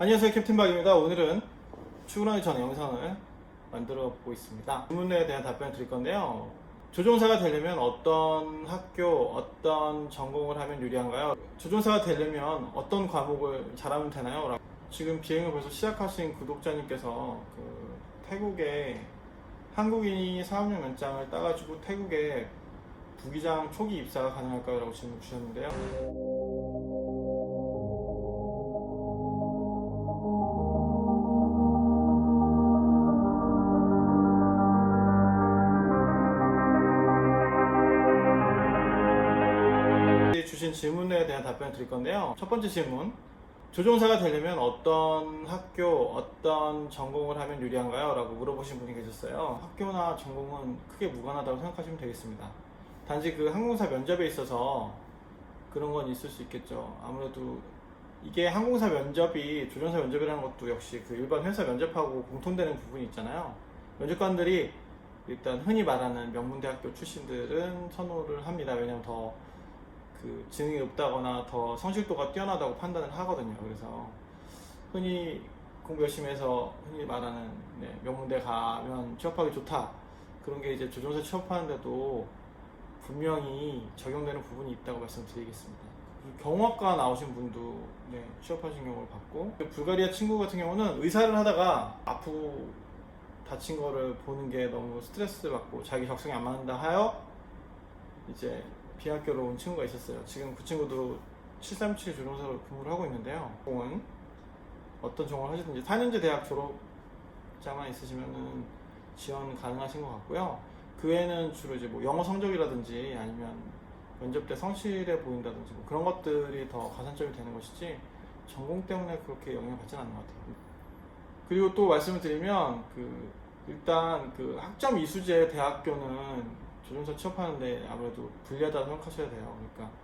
안녕하세요 캡틴 박입니다. 오늘은 출근하기 전에 영상을 만들어 보고 있습니다. 질문에 대한 답변을 드릴 건데요. 조종사가 되려면 어떤 학교, 어떤 전공을 하면 유리한가요? 조종사가 되려면 어떤 과목을 잘하면 되나요? 지금 비행을 벌써 시작하신 구독자님께서 그 태국에 한국인이 사업용 연장을 따가지고 태국에 부기장 초기 입사가 가능할까요? 라고 질문 주셨는데요. 답변을 드릴 건데요. 첫 번째 질문. 조종사가 되려면 어떤 학교, 어떤 전공을 하면 유리한가요? 라고 물어보신 분이 계셨어요. 학교나 전공은 크게 무관하다고 생각하시면 되겠습니다. 단지 그 항공사 면접에 있어서 그런 건 있을 수 있겠죠. 아무래도 이게 항공사 면접이 조종사 면접이라는 것도 역시 그 일반 회사 면접하고 공통되는 부분이 있잖아요. 면접관들이 일단 흔히 말하는 명문대학교 출신들은 선호를 합니다. 왜냐하면 더 그 지능이 높다거나 더 성실도가 뛰어나다고 판단을 하거든요. 그래서 흔히 공부 열심히 해서 흔히 말하는 네, 명문대 가면 취업하기 좋다. 그런 게 이제 조종사 취업하는데도 분명히 적용되는 부분이 있다고 말씀드리겠습니다. 경호학과 나오신 분도 네, 취업하신 경우를 봤고 불가리아 친구 같은 경우는 의사를 하다가 아프고 다친 거를 보는 게 너무 스트레스 받고 자기 적성에 안 맞는다 하여 이제 비학교로 온 친구가 있었어요. 지금 그 친구도 737 조종사로 근무를 하고 있는데요. 공은 어떤 전공을 하시든지 4년제 대학 졸업자만 있으시면은 지원 가능하신 것 같고요. 그 외에는 주로 이제 뭐 영어 성적이라든지 아니면 면접 때 성실해 보인다든지 뭐 그런 것들이 더 가산점이 되는 것이지 전공 때문에 그렇게 영향을 받지는 않는 것 같아요. 그리고 또 말씀을 드리면 그 일단 그 학점 이수제 대학교는 조종사 취업하는데 아무래도 불리하다고 생각하셔야 돼요. 그러니까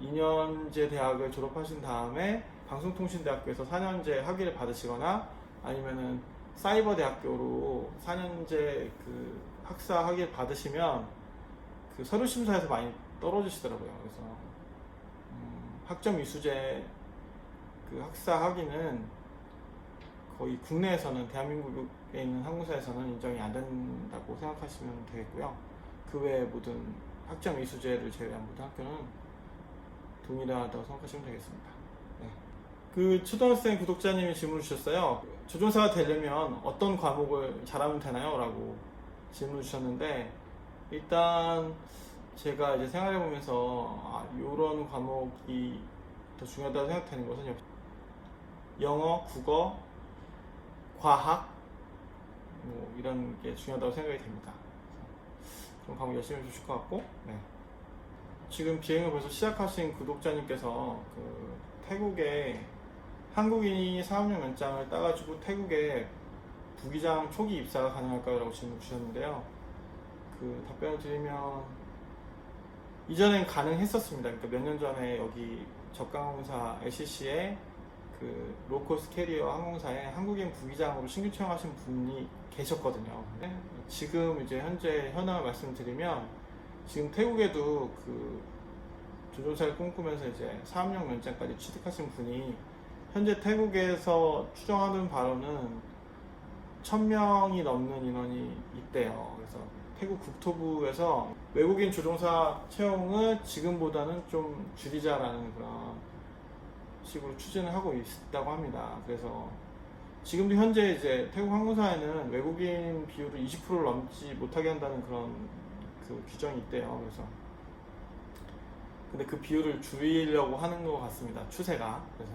2년제 대학을 졸업하신 다음에 방송통신대학교에서 4년제 학위를 받으시거나 아니면은 사이버 대학교로 4년제 그 학사 학위를 받으시면 그 서류 심사에서 많이 떨어지시더라고요. 그래서 음, 학점 이수제 그 학사 학위는 거의 국내에서는 대한민국에 있는 항공사에서는 인정이 안 된다고 생각하시면 되겠고요. 그외 모든 학점 이수제를 제외한 모든 학교는 동일하다고 생각하시면 되겠습니다. 네. 그 초등학생 구독자님이 질문을 주셨어요. 조종사가 되려면 어떤 과목을 잘하면 되나요? 라고 질문을 주셨는데 일단 제가 이제 생활해 보면서 아, 이런 과목이 더 중요하다고 생각되는 것은 영어, 국어, 과학 뭐 이런 게 중요하다고 생각이 됩니다. 좀 과목 열심히 해주실 것 같고 네. 지금 비행을 벌써 시작하신 구독자님께서 그 태국에 한국인이 사업용 연장을 따가지고 태국에 부기장 초기 입사가 가능할까요? 라고 질문 주셨는데요. 그 답변을 드리면 이전엔 가능했었습니다. 그러니까 몇 년 전에 여기 적강항공사 LCC에 그 로코스 캐리어 항공사에 한국인 부기장으로 신규 채용하신 분이 계셨거든요. 지금 이제 현재 현황을 말씀드리면 지금 태국에도 그 조종사를 꿈꾸면서 이제 사업용 면장까지 취득하신 분이 현재 태국에서 추정하는 바로는 1000명이 넘는 인원이 있대요. 그래서 태국 국토부에서 외국인 조종사 채용을 지금보다는 좀 줄이자라는 그런 식으로 추진을 하고 있다고 합니다. 그래서 지금도 현재 이제 태국 항공사에는 외국인 비율을 20%를 넘지 못하게 한다는 그런 그 규정이 있대요. 그래서 근데 그 비율을 줄이려고 하는 것 같습니다. 추세가 그래서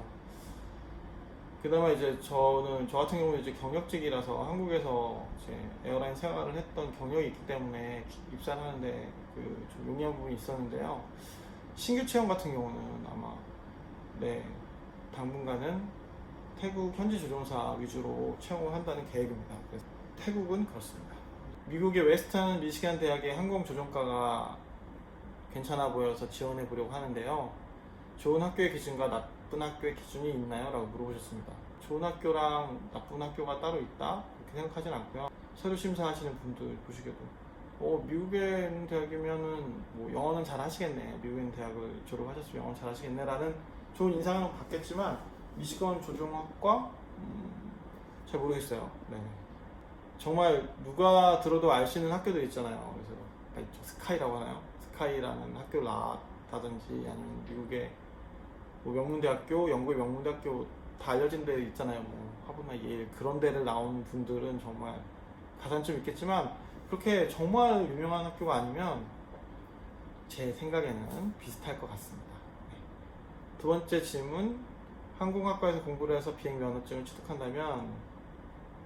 그나마 이제 저는 저 같은 경우는 이제 경력직이라서 한국에서 이제 에어라인 생활을 했던 경력이 있기 때문에 입사를 하는데 그 좀 용이한 부분이 있었는데요. 신규 채용 같은 경우는 아마 네 당분간은 태국 현지 조종사 위주로 채용을 한다는 계획입니다. 그래서 태국은 그렇습니다. 미국의 웨스턴 미시간 대학의 항공 조종과가 괜찮아 보여서 지원해 보려고 하는데요. 좋은 학교의 기준과 나쁜 학교의 기준이 있나요? 라고 물어보셨습니다. 좋은 학교랑 나쁜 학교가 따로 있다? 그렇게 생각하진 않고요. 서류 심사하시는 분들 보시기에도 어, 미국에 있는 대학이면은 뭐 영어는 잘 하시겠네. 미국에 대학을 졸업하셨으면 영어 잘 하시겠네. 라는 좋은 인상은 받겠지만 미시건 조종학과 음, 잘 모르겠어요. 네. 정말 누가 들어도 알 수 있는 학교들 있잖아요. 그래서. 스카이라고 하나요? 스카이라는 학교를 나왔다든지 아니면 미국의 뭐 명문대학교, 영국의 명문대학교 다 알려진 데 있잖아요. 뭐 하버나 예일 그런 데를 나온 분들은 정말 가산점 있겠지만 그렇게 정말 유명한 학교가 아니면 제 생각에는 비슷할 것 같습니다. 네. 두 번째 질문 항공학과에서 공부를 해서 비행 면허증을 취득한다면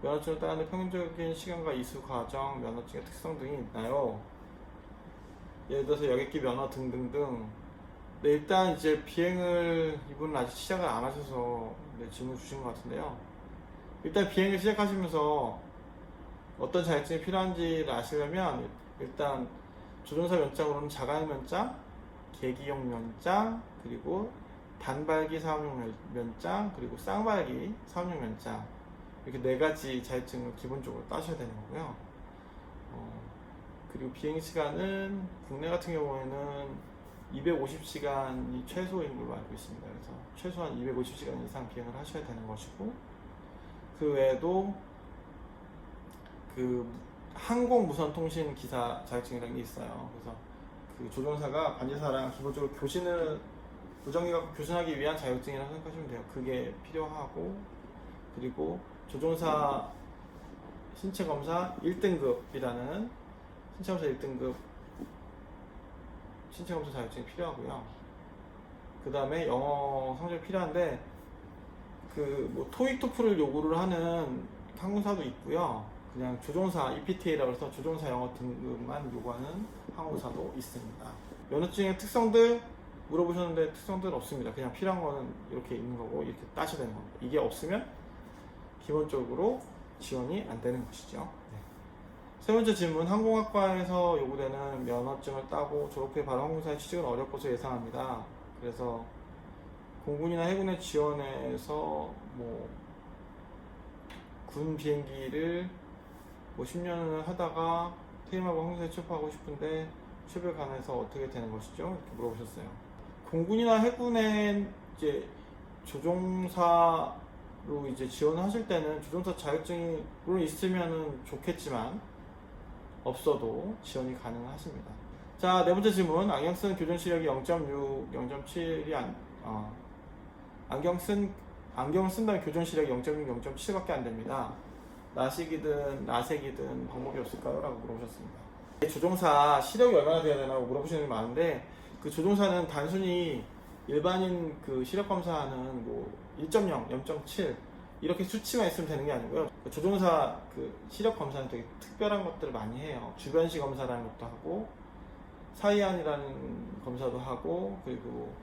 면허증을 따는 평균적인 시간과 이수 과정, 면허증의 특성 등이 있나요? 예를 들어서 여객기 면허 등등등. 네, 일단 이제 비행을 이분은 아직 시작을 안 하셔서 네, 질문 주신 것 같은데요. 일단 비행을 시작하시면서 어떤 자격증이 필요한지를 아시려면 일단 조종사 면장으로는 자가용 면장, 계기용 면장, 그리고 단발기 사업용 면- 면장, 그리고 쌍발기 사업용 면장 이렇게 네 가지 자격증을 기본적으로 따셔야 되는 거고요. 어, 그리고 비행 시간은 국내 같은 경우에는 250시간이 최소인 걸로 알고 있습니다. 그래서 최소한 250시간 이상 비행을 하셔야 되는 것이고 그 외에도 그 항공 무선 통신 기사 자격증이라는 게 있어요. 그래서 그 조종사가 관제사랑 기본적으로 교신을 우정기가 교신하기 위한 자격증이라고 생각하시면 돼요. 그게 필요하고 그리고 조종사 신체 검사 1등급이라는 신체 검사 1등급 신체 검사 자격증이 필요하고요. 그 다음에 영어 성적이 필요한데 그 뭐 토익 토플을 요구를 하는 항공사도 있고요. 그냥 조종사 EPTA라고 해서 조종사 영어 등급만 요구하는 항공사도 있습니다. 면허증의 특성들 물어보셨는데 특성들 없습니다. 그냥 필요한 거는 이렇게 있는 거고 이렇게 따셔야 되는 겁니다. 이게 없으면 기본적으로 지원이 안 되는 것이죠. 네. 세 번째 질문, 항공학과에서 요구되는 면허증을 따고 졸업 후에 바로 항공사에 취직은 어렵 것으로 예상합니다. 그래서 공군이나 해군에 지원해서 뭐 군 비행기를 뭐 10년을 하다가 퇴임하고 항공사에 취업하고 싶은데 취업에 관해서 어떻게 되는 것이죠? 이렇게 물어보셨어요. 공군이나 해군에 이제 조종사로 이제 지원하실 때는 조종사 자격증이 물론 있으면은 좋겠지만 없어도 지원이 가능하십니다. 자, 네 번째 질문. 안경 쓴 교정 시력이 0.6, 0.7이 안, 어, 안경 쓴, 안경 쓴다면 교정 시력이 0.6, 0.7밖에 안 됩니다. 라식이든 라섹이든 방법이 없을까요? 라고 물어보셨습니다. 조종사 시력이 얼마나 돼야 되나고 물어보시는 게 많은데 그 조종사는 단순히 일반인 그 시력 검사하는 뭐 1.0, 0.7 이렇게 수치만 있으면 되는 게 아니고요. 그 조종사 그 시력 검사는 되게 특별한 것들을 많이 해요. 주변시 검사라는 것도 하고 사이안이라는 검사도 하고 그리고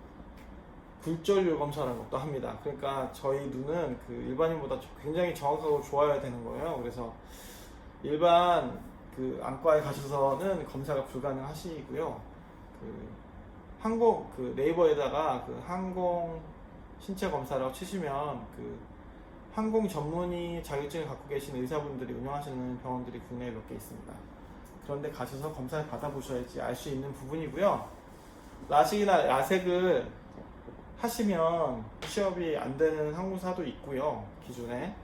굴절률 검사라는 것도 합니다. 그러니까 저희 눈은 그 일반인보다 굉장히 정확하고 좋아야 되는 거예요. 그래서 일반 그 안과에 가셔서는 검사가 불가능하시고요. 그 항공 그 네이버에다가 그 항공 신체 검사라고 치시면 그 항공 전문의 자격증을 갖고 계신 의사분들이 운영하시는 병원들이 국내에 몇 개 있습니다. 그런데 가셔서 검사를 받아보셔야지 알 수 있는 부분이고요. 라식이나 라섹을 하시면 취업이 안 되는 항공사도 있고요. 기존에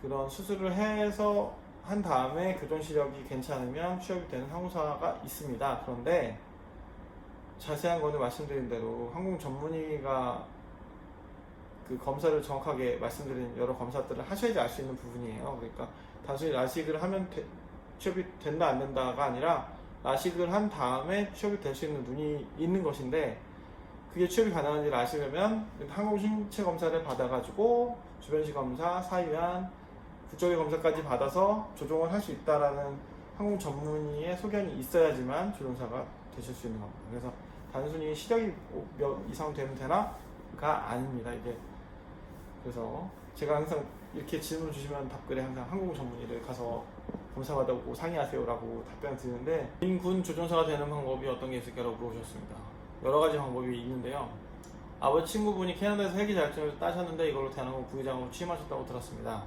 그런 수술을 해서 한 다음에 교정 시력이 괜찮으면 취업이 되는 항공사가 있습니다. 그런데 자세한 거는 말씀드린 대로 항공 전문의가 그 검사를 정확하게 말씀드린 여러 검사들을 하셔야지 알 수 있는 부분이에요. 그러니까 단순히 라식을 하면 되- 취업이 된다 안 된다가 아니라 라식을 한 다음에 취업이 될 수 있는 눈이 있는 것인데 그게 취업이 가능한지를 아시려면 항공 신체 검사를 받아가지고 주변시 검사, 사유안, 국적의 검사까지 받아서 조종을 할 수 있다라는 항공 전문의의 소견이 있어야지만 조종사가 되실 수 있는 겁니다. 그래서 단순히 시력이 몇 이상 되면 되나가 아닙니다. 이게 그래서 제가 항상 이렇게 질문 주시면 답글에 항상 항공 전문의를 가서 검사 받아보고 상의하세요라고 답변 드리는데 인군 조종사가 되는 방법이 어떤 게 있을까라고 물어보셨습니다. 여러 가지 방법이 있는데요. 아버지 친구분이 캐나다에서 헬기 자격증을 따셨는데 이걸로 대한항공 부의장으로 취임하셨다고 들었습니다.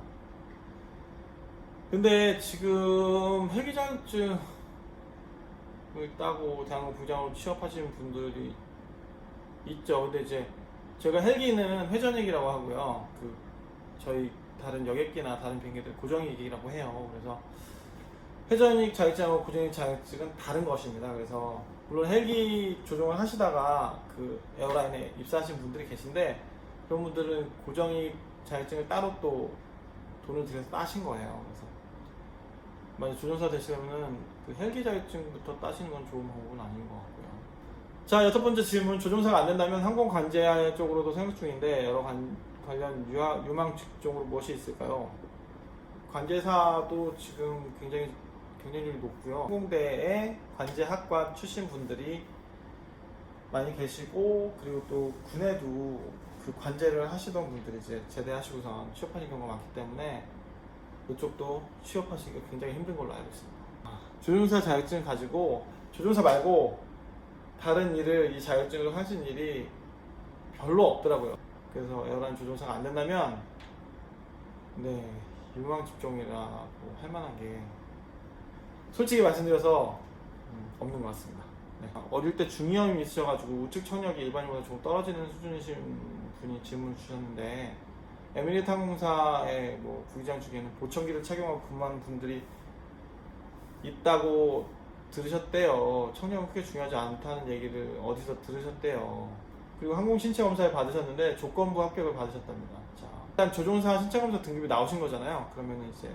근데 지금 헬기 자격증을 따고 대한항공 부의장으로 취업하시는 분들이 있죠. 근데 이제 제가 헬기는 회전익이라고 하고요. 그 저희 다른 여객기나 다른 비행기들 고정익이라고 해요. 그래서 회전익 자격증하고 고정익 자격증은 다른 것입니다. 그래서 물론 헬기 조종을 하시다가 그 에어라인에 입사하신 분들이 계신데 그런 분들은 고정익 자격증을 따로 또 돈을 들여서 따신 거예요. 그래서 만약 조종사 되시려면은 그 헬기 자격증부터 따시는 건 좋은 방법은 아닌 것 같고요. 자, 여섯 번째 질문. 조종사가 안 된다면 항공 관제 쪽으로도 생각 중인데 여러 관, 관련 유하, 유망 직종으로 무엇이 있을까요? 관제사도 지금 굉장히 경쟁률이 높고요. 항공대에 관제학과 출신 분들이 많이 계시고 그리고 또 군에도 그 관제를 하시던 분들이 이제 제대하시고선 취업하신 경우가 많기 때문에 이쪽도 취업하시기가 굉장히 힘든 걸로 알고 있습니다. 조종사 자격증을 가지고 조종사 말고 다른 일을 이 자격증으로 하신 일이 별로 없더라고요. 그래서 에어라인 조종사가 안 된다면 네 유망 직종이라고 할 만한 게 솔직히 말씀드려서 음, 없는 것 같습니다. 네. 어릴 때 중이염이 있으셔가지고 우측 청력이 일반인보다 좀 떨어지는 수준이신 분이 질문 주셨는데 에미리트 항공사의 뭐 부기장 중에는 보청기를 착용하고 근무하는 분들이 있다고 들으셨대요. 청력은 크게 중요하지 않다는 얘기를 어디서 들으셨대요. 그리고 항공 신체 검사를 받으셨는데 조건부 합격을 받으셨답니다. 자, 일단 조종사 신체 검사 등급이 나오신 거잖아요. 그러면 이제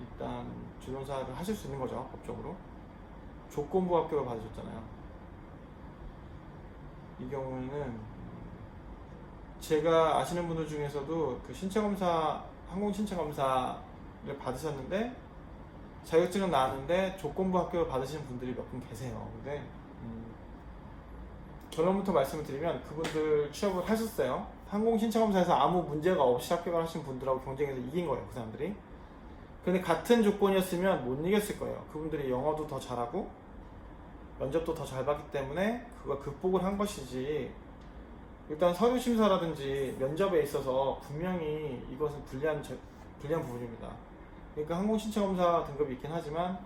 일단 조종사를 하실 수 있는 거죠, 법적으로. 조건부 합격을 받으셨잖아요. 이 경우에는 제가 아시는 분들 중에서도 그 신체 검사, 항공 신체 검사를 받으셨는데 자격증은 나왔는데 조건부 합격을 받으신 분들이 몇 분 계세요. 근데 음, 결론부터 말씀을 드리면 그분들 취업을 하셨어요. 항공 신체 검사에서 아무 문제가 없이 합격을 하신 분들하고 경쟁해서 이긴 거예요. 그 사람들이. 근데 같은 조건이었으면 못 이겼을 거예요. 그분들이 영어도 더 잘하고 면접도 더 잘 봤기 때문에 그거 극복을 한 것이지 일단 서류 심사라든지 면접에 있어서 분명히 이것은 불리한 저- 불리한 부분입니다. 그러니까 항공 신체 검사 등급이 있긴 하지만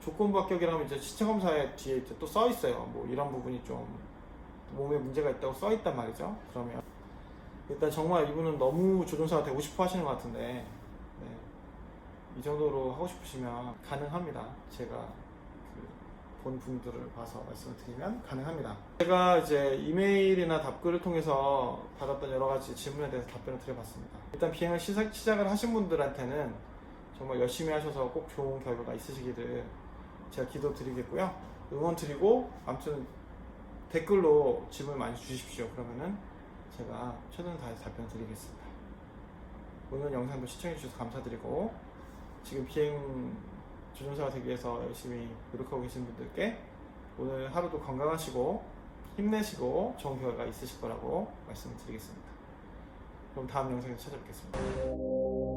조건부 합격이라면 이제 신체 검사에 뒤에 또 써 있어요. 뭐 이런 부분이 좀 몸에 문제가 있다고 써 있단 말이죠. 그러면 일단 정말 이분은 너무 조종사가 되고 싶어 하시는 것 같은데 네. 이 정도로 하고 싶으시면 가능합니다. 제가 그본 분들을 봐서 말씀을 드리면 가능합니다. 제가 이제 이메일이나 답글을 통해서 받았던 여러 가지 질문에 대해서 답변을 드려봤습니다. 일단 비행을 시작, 시작을 하신 분들한테는 정말 열심히 하셔서 꼭 좋은 결과가 있으시기를 제가 기도 드리겠고요. 응원 드리고 아무튼 댓글로 질문 많이 주십시오. 그러면은 제가 최선을 다해서 답변 드리겠습니다. 오늘 영상도 시청해주셔서 감사드리고 지금 비행 조종사가 되기 위해서 열심히 노력하고 계신 분들께 오늘 하루도 건강하시고 힘내시고 좋은 결과 있으실 거라고 말씀드리겠습니다. 그럼 다음 영상에서 찾아뵙겠습니다.